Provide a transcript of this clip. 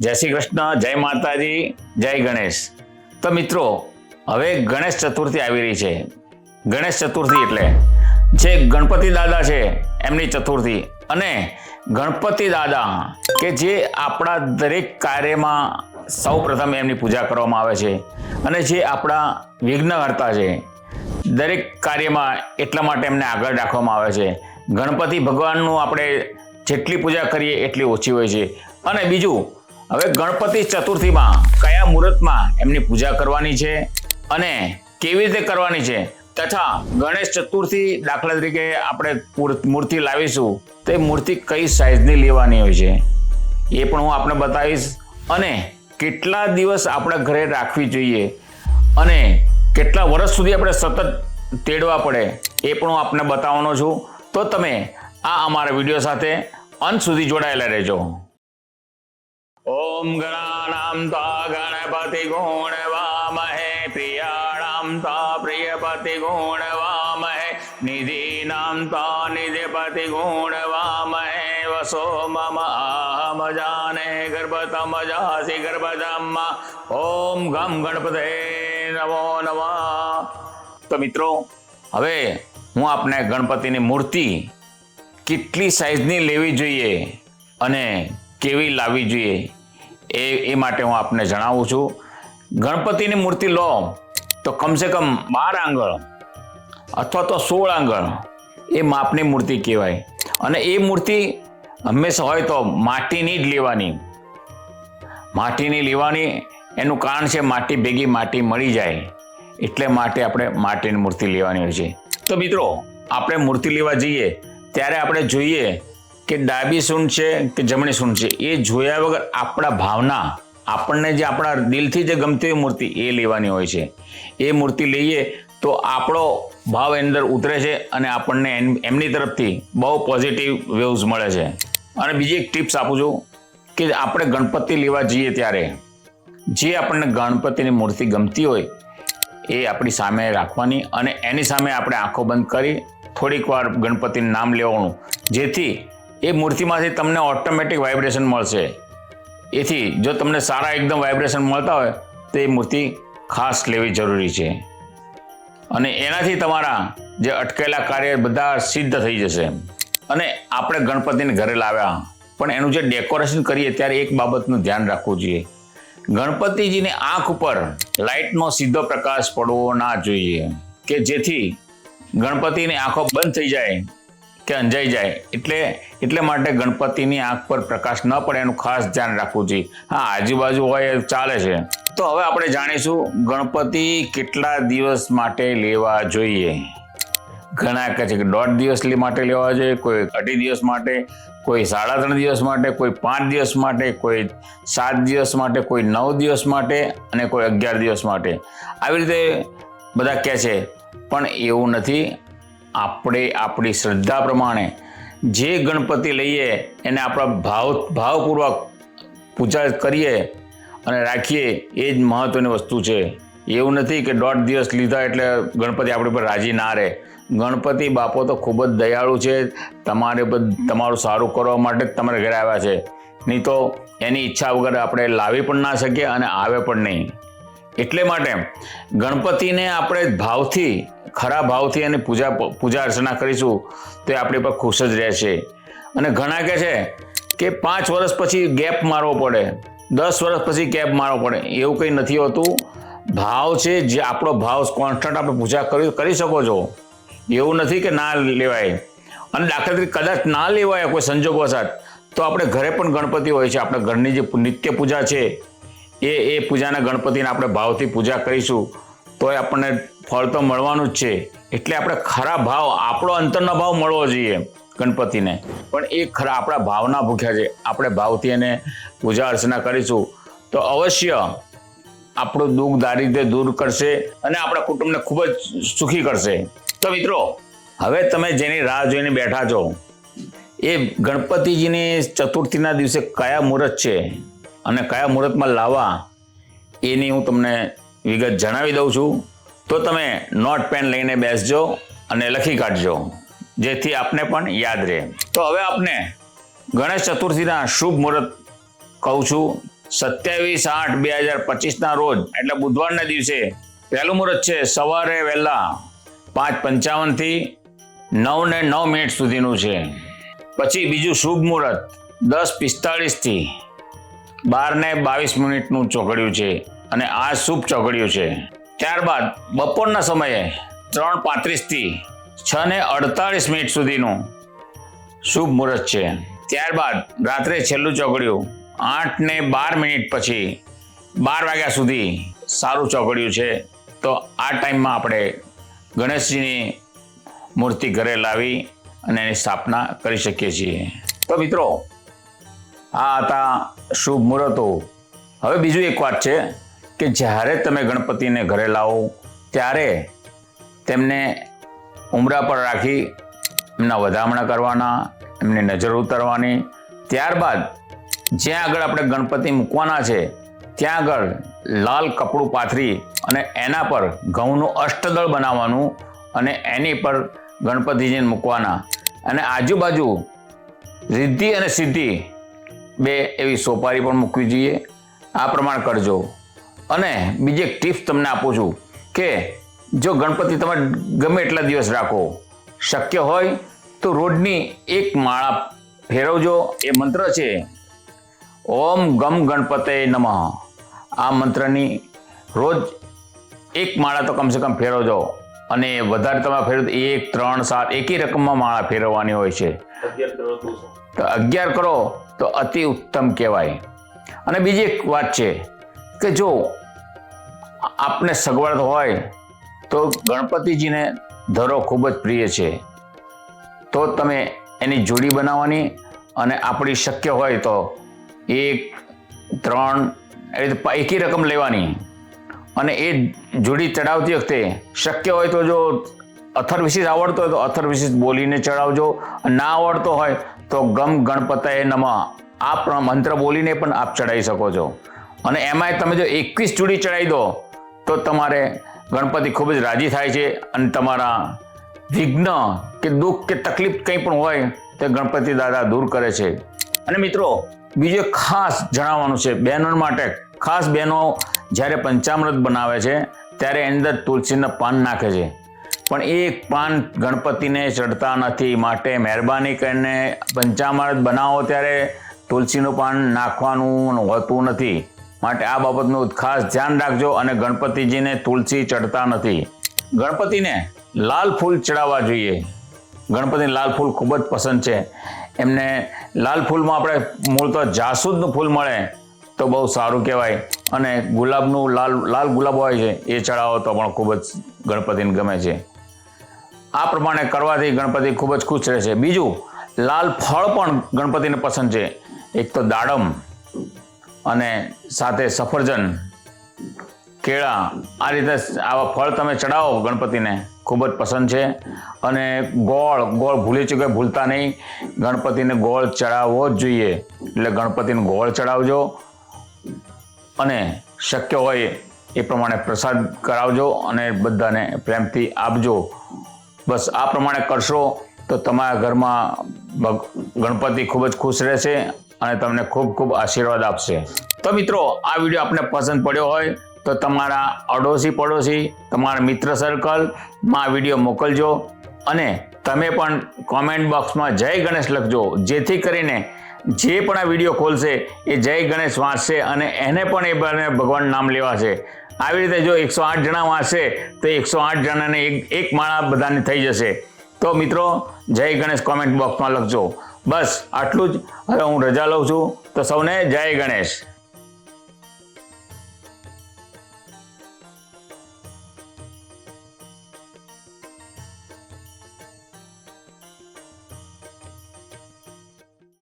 જય શ્રી કૃષ્ણ, જય માતાજી, જય ગણેશ. તો મિત્રો, હવે ગણેશ ચતુર્થી આવી રહી છે. ગણેશ ચતુર્થી એટલે જે ગણપતિ દાદા છે, એમની ચતુર્થી. અને ગણપતિ દાદા કે જે આપણા દરેક કાર્યમાં સૌ પ્રથમ એમની પૂજા કરવામાં આવે છે અને જે આપણા વિઘ્નહર્તા છે, દરેક કાર્યમાં એટલા માટે એમને આગળ રાખવામાં આવે છે. ગણપતિ ભગવાનનું આપણે જેટલી પૂજા કરીએ, એટલી ઓછી હોય છે. અને બીજું હવે ગણપતિ ચતુર્થીમાં કયા મુહૂર્તમાં એમની પૂજા કરવાની છે અને કેવી રીતે કરવાની છે તથા ગણેશ ચતુર્થી દાખલા તરીકે આપણે મૂર્તિ લાવીશું તો મૂર્તિ કઈ સાઇઝની લેવાની હોય છે એ પણ હું આપને બતાવીશ. અને કેટલા દિવસ આપણે ઘરે રાખવી જોઈએ અને કેટલા વર્ષ સુધી આપણે સતત તેડવા પડે એ પણ હું આપને બતાવવાનો છું. તો તમે આ અમારા વીડિયો સાથે અંત સુધી જોડાયેલા રહેજો. પ્રિયપતિ गणानां વામહે गणपतिगुणवामहे प्रियाणां નિધિપતિ प्रियपतिगुणवामहे, निधीनां વસો निधिपतिगुणवामहे, वसो मम ગર્ભતમ गर्भतमजासि ગર્ભધમ્મા ઓમ गं गणपते નમો નમઃ તો મિત્રો હવે હું આપને ગણપતિની મૂર્તિ કેટલી સાઇઝની લેવી જોઈએ અને કેવી લાવવી જોઈએ એ એ માટે હું આપને જણાવું છું. ગણપતિની મૂર્તિ લો, તો કમસે કમ બાર આંગળ અથવા તો સોળ આંગળ એ માપની મૂર્તિ કહેવાય. અને એ મૂર્તિ હંમેશા હોય તો માટીની જ લેવાની. માટીની લેવાની, એનું કારણ છે માટી ભેગી માટી મળી જાય. એટલે માટે આપણે માટીની મૂર્તિ લેવાની હોય છે. તો મિત્રો, આપણે મૂર્તિ લેવા જઈએ, ત્યારે આપણે જોઈએ કે ડાબી સૂંઢ છે કે જમણી સૂંઢ છે, એ જોયા વગર આપણા ભાવના, આપણને જે આપણા દિલથી જે ગમતી હોય મૂર્તિ, એ લેવાની હોય છે. એ મૂર્તિ લઈએ તો આપણો ભાવ એની અંદર ઉતરે છે અને આપણને એમ- એમની તરફથી બહુ પોઝિટિવ વેવ્સ મળે છે. અને બીજી એક ટિપ્સ આપું છું કે આપણે ગણપતિ લેવા જઈએ ત્યારે, જે આપણને ગણપતિની મૂર્તિ ગમતી હોય, એ આપણી સામે રાખવાની અને એની સામે આપણે આંખો બંધ કરી થોડીક વાર ગણપતિનું નામ લેવાનું. જેથી એ મૂર્તિમાંથી તમને ઓટોમેટિક વાઇબ્રેશન મળશે. એથી જો તમને સારા એકદમ વાઇબ્રેશન મળતા હોય, તો એ મૂર્તિ ખાસ લેવી જરૂરી છે. અને એનાથી તમારા જે અટકેલા કાર્ય બધા સિદ્ધ થઈ જશે. અને આપણે ગણપતિને ઘરે લાવ્યા. પણ એનું જે ડેકોરેશન કરીએ ત્યારે એક બાબતનું ધ્યાન રાખવું જોઈએ. ગણપતિજીની આંખ ઉપર લાઇટનો સીધો પ્રકાશ પડવો ના જોઈએ. કે જેથી ગણપતિની આંખો બંધ થઈ જાય. કે અંજાઈ જાય. એટલે એટલે માટે ગણપતિની આંખ પર પ્રકાશ ન પડે, એનું ખાસ ધ્યાન રાખવું જોઈએ. હા, આજુબાજુ હોય ચાલે છે. તો હવે આપણે જાણીશું ગણપતિ કેટલા દિવસ માટે લેવા જોઈએ. ઘણા કહે છે કે દોઢ દિવસ માટે લેવા જોઈએ, કોઈ અઢી દિવસ માટે, કોઈ સાડા ત્રણ દિવસ માટે, કોઈ પાંચ દિવસ માટે, કોઈ સાત દિવસ માટે, કોઈ નવ દિવસ માટે અને કોઈ અગિયાર દિવસ માટે. આવી રીતે બધા કહે છે. પણ એવું નથી. આપણે આપણી શ્રદ્ધા પ્રમાણે જે ગણપતિ લઈએ, એને આપણા ભાવ, ભાવપૂર્વક પૂજા કરીએ અને રાખીએ, એ જ મહત્વની વસ્તુ છે. એવું નથી કે દોઢ દિવસ લીધા એટલે ગણપતિ આપણી પર રાજી ના રહે. ગણપતિ બાપો તો ખૂબ જ દયાળુ છે. તમારે તમારું સારું કરવા માટે જ તમારે ઘરે આવ્યા છે. નહીં તો એની ઈચ્છા વગર આપણે લાવી પણ ના શકીએ અને આવે પણ નહીં. એટલે માટે ગણપતિને આપણે ભાવથી ખરા ભાવથી અને પૂજા પૂજા અર્ચના કરીશું, તો એ આપણી પર ખુશ જ રહેશે. અને ઘણા કહે છે કે પાંચ વર્ષ પછી ગેપ મારવો પડે, દસ વર્ષ પછી ગેપ મારવો પડે, એવું કંઈ નથી હોતું. ભાવ છે જે આપણો ભાવ કોન્સ્ટન્ટ આપણે પૂજા કરી કરી શકો છો. એવું નથી કે ના લેવાય. અને દાખલા તરીકે કદાચ ના લેવાય કોઈ સંજોગવશાત તો આપણે ઘરે પણ ગણપતિ હોય છે. આપણે ઘરની જે નિત્ય પૂજા છે, એ એ પૂજાના ગણપતિને આપણે ભાવથી પૂજા કરીશું, તો એ આપણને ફળ તો મળવાનું જ છે. એટલે આપણે ખરા ભાવ, આપણો અંતરનો ભાવ મળવો જોઈએ ગણપતિને. પણ એ ખરા આપણા ભાવના ભૂખ્યા છે. આપણે ભાવથી એને પૂજા અર્ચના કરીશું. તો અવશ્ય આપણું દુઃખ દારિદ્ર્ય દૂર કરશે અને આપણા કુટુંબને ખૂબ જ સુખી કરશે. તો મિત્રો, હવે તમે જેની રાહ જોઈને બેઠા છો, એ ગણપતિજીની ચતુર્થીના દિવસે કયા મુહૂર્ત છે અને કયા મુહૂર્તમાં લાવવા, એની હું તમને વિગત જણાવી દઉં છું. તો તમે નોટ પેન લઈને બેસજો અને લખી કાઢજો, જેથી આપને પણ યાદ રહે. તો હવે આપને ગણેશ ચતુર્થીના શુભ મુહૂર્ત કહું છું. સત્યાવીસ આઠ બે હજાર પચીસના રોજ, એટલે બુધવારના દિવસે, પહેલું મુહૂર્ત છે સવારે વહેલા પાંચ પંચાવનથી નવ ને નવ મિનિટ સુધીનું છે. પછી બીજું શુભ મુહૂર્ત, દસ પિસ્તાળીસથી બાર ને બાવીસ મિનિટનું ચોકડ્યું છે. અને આ શુભ ચોકડ્યું છે. ત્યારબાદ બપોરના સમયે ત્રણ પાંત્રીસથી છ ને અડતાળીસ મિનિટ સુધીનું શુભ મુહૂર્ત છે. ત્યારબાદ રાત્રે છેલ્લું ચોકડિયું આઠ ને બાર મિનિટ પછી બાર વાગ્યા સુધી સારું ચોકડિયું છે. તો આ ટાઈમમાં આપણે ગણેશજીની મૂર્તિ ઘરે લાવી અને એની સ્થાપના કરી શકીએ છીએ. તો મિત્રો, આ હતા શુભ મુહૂર્તો. હવે બીજું એક વાત છે. કે જ્યારે તમે ગણપતિને ઘરે લાવો, ત્યારે તેમને ઉમરા પર રાખી એમના વધામણા કરવાના, એમની નજર ઉતારવાની. ત્યારબાદ જ્યાં આગળ આપણે ગણપતિ મૂકવાના છે, ત્યાં આગળ લાલ કપડું પાથરી અને એના પર ઘઉંનું અષ્ટદળ બનાવવાનું અને એની પર ગણપતિજીને મૂકવાના. અને આજુબાજુ રિદ્ધિ અને સિદ્ધિ બે એવી સોપારી પણ મૂકવી જોઈએ. આ પ્રમાણ કરજો. અને બીજી એક ટિપ્સ તમને આપું છું કે જો ગણપતિ તમે ગમે એટલા દિવસ રાખો શક્ય હોય તો રોજની એક માળા ફેરવજો એ મંત્ર છે ઓમ ગમ ગણપતે નમઃ. આ મંત્રની રોજ એક માળા તો કમસે કમ ફેરવજો અને વધારે તમે ફેરવો એક ત્રણ સાત એકી રકમમાં માળા ફેરવવાની હોય છે. તો અગિયાર કરો તો અતિ ઉત્તમ કહેવાય. અને બીજી એક વાત છે કે જો આપને સગવડ હોય તો ગણપતિજીને ધરો ખૂબ જ પ્રિય છે. તો તમે એની જોડી બનાવવાની અને આપણી શક્ય હોય તો એક, ત્રણ, એ રીતે એકી રકમ લેવાની. અને એ જોડી ચડાવતી વખતે શક્ય હોય તો જો અથર વિશેષ આવડતો હોય તો અથર વિશેષ બોલીને ચડાવજો. ના આવડતો હોય તો ગમ ગણપતાએ નમઃ. આ મંત્ર બોલીને પણ આપ ચડાવી શકો છો. અને એમાંય તમે જો એકવીસ જોડી ચડાવી દો તો તમારે ગણપતિ ખૂબ જ રાજી થાય છે અને તમારા વિઘ્ન કે દુઃખ કે તકલીફ કંઈ પણ હોય તે ગણપતિ દાદા દૂર કરે છે. અને મિત્રો, બીજું ખાસ જણાવવાનું છે બહેનો માટે. ખાસ બહેનો જ્યારે પંચામૃત બનાવે છે, ત્યારે એની અંદર તુલસીના પાન નાખે છે. પણ એક પાન ગણપતિને ચડતા નથી, માટે મહેરબાની કરીને પંચામૃત બનાવો ત્યારે તુલસીનું પાન નાખવાનું હોતું નથી. માટે આ બાબતનું ખાસ ધ્યાન રાખજો અને ગણપતિજીને તુલસી ચડતા નથી. ગણપતિને લાલ ફૂલ ચડાવવા જોઈએ. ગણપતિને લાલ ફૂલ ખૂબ જ પસંદ છે. એમને લાલ ફૂલમાં આપણે મૂળ તો જાસૂદનું ફૂલ મળે તો બહુ સારું કહેવાય. અને ગુલાબનું લાલ લાલ ગુલાબ હોય છે, એ ચડાવો તો પણ ખૂબ જ ગણપતિને ગમે છે. આ પ્રમાણે કરવાથી ગણપતિ ખૂબ જ ખુશ રહે છે. બીજું, લાલ ફળ પણ ગણપતિને પસંદ છે. એક તો દાડમ. અને સાથે સફરજન, કેળા, આ રીતે આવા ફળ તમે ચડાવો ગણપતિને, ખૂબ જ પસંદ છે. અને ગોળ ગોળ ભૂલી ચૂકે ભૂલતા નહીં. ગણપતિને ગોળ ચડાવવો જ જોઈએ. એટલે ગણપતિને ગોળ ચડાવજો. અને શક્ય હોય એ પ્રમાણે પ્રસાદ કરાવજો અને બધાને પ્રેમથી આપજો. બસ આ પ્રમાણે કરશો તો તમારા ઘરમાં ગણપતિ ખૂબ જ ખુશ રહેશે. અને તમને ખૂબ ખૂબ આશીર્વાદ આપશે. તો મિત્રો, આ વીડિયો આપને પસંદ પડ્યો હોય, તો તમારા અડોશી પડોશી, તમારા મિત્ર સર્કલમાં આ વીડિયો મોકલજો અને તમે પણ કોમેન્ટ બોક્સમાં જય ગણેશ લખજો. જેથી કરીને જે પણ આ વીડિયો ખોલશે, એ જય ગણેશ વાંચશે અને એને પણ એ ભગવાન નામ લેવાશે. આવી રીતે જો એકસો આઠ જણા વાંચશે, તો એકસો આઠ જણાને એક એક માળા બધાને થઈ જશે. તો મિત્રો, જય ગણેશ કોમેન્ટ બોક્સમાં લખજો. બસ આટલું જ. હવે હું રજા લઉં છું. તો સૌને જય ગણેશ.